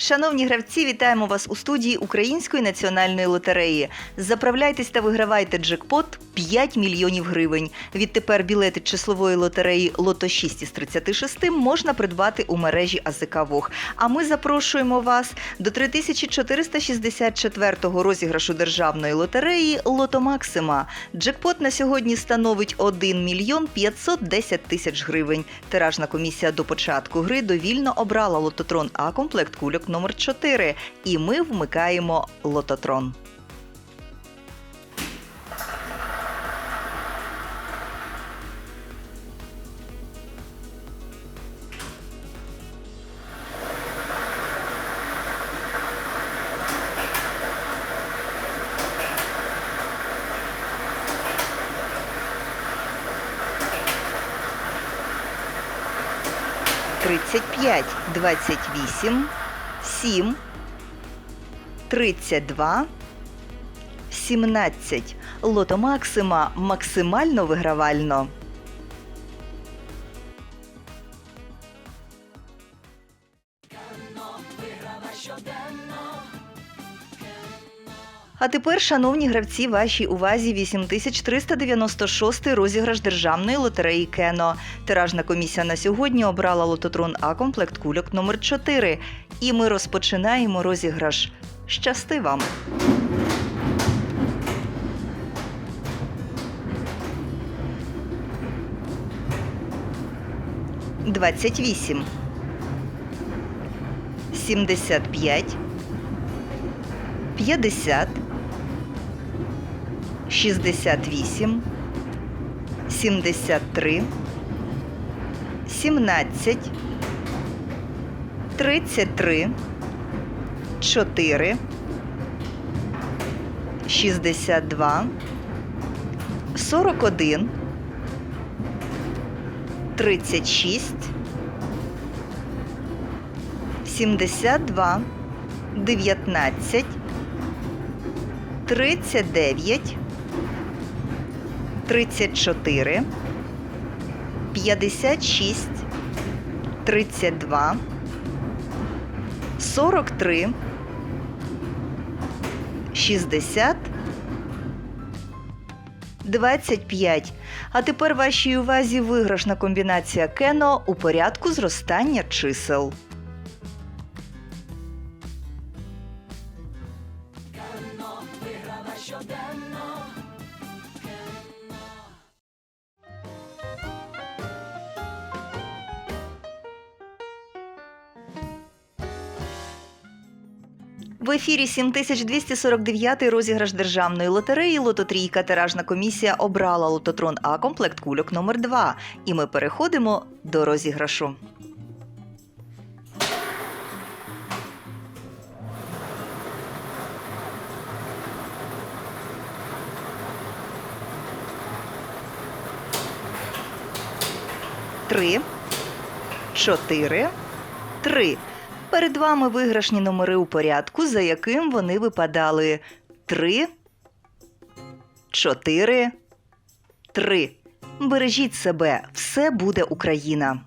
Шановні гравці, вітаємо вас у студії Української національної лотереї. Заправляйтесь та вигравайте джекпот 5 мільйонів гривень. Відтепер білети числової лотереї Лото 6 із 36 можна придбати у мережі АЗК Вог. А ми запрошуємо вас до 3464-го розіграшу державної лотереї Лото Максима. Джекпот на сьогодні становить 1 мільйон 510 тисяч гривень. Тиражна комісія до початку гри довільно обрала лототрон А комплект кульок номер 4 І ми вмикаємо лототрон. Тридцять п'ять, двадцять вісім, сім, тридцять два, сімнадцять. Лото Максима максимально вигравально. А тепер, шановні гравці, вашій увазі 8396 розіграш державної лотереї Кено. Тиражна комісія на сьогодні обрала лототрон А комплект кульок номер 4 І ми розпочинаємо розіграш. Щасти вам! Двадцять вісім. Сімдесят п'ять. П'ятдесят. 68, 73, 17, 33, 4, 62, 41, 36, 72, 19, 39, 34, 56, 32, 43, 60, 25. А тепер вашій увазі виграшна комбінація Кено у порядку зростання чисел. В ефірі 7249 розіграш державної лотереї Лототрійка тиражна комісія обрала лототрон А комплект кульок номер 2 І ми переходимо до розіграшу. Три, чотири, три. Перед вами виграшні номери у порядку, за яким вони випадали. Три, чотири, три. Бережіть себе, все буде Україна.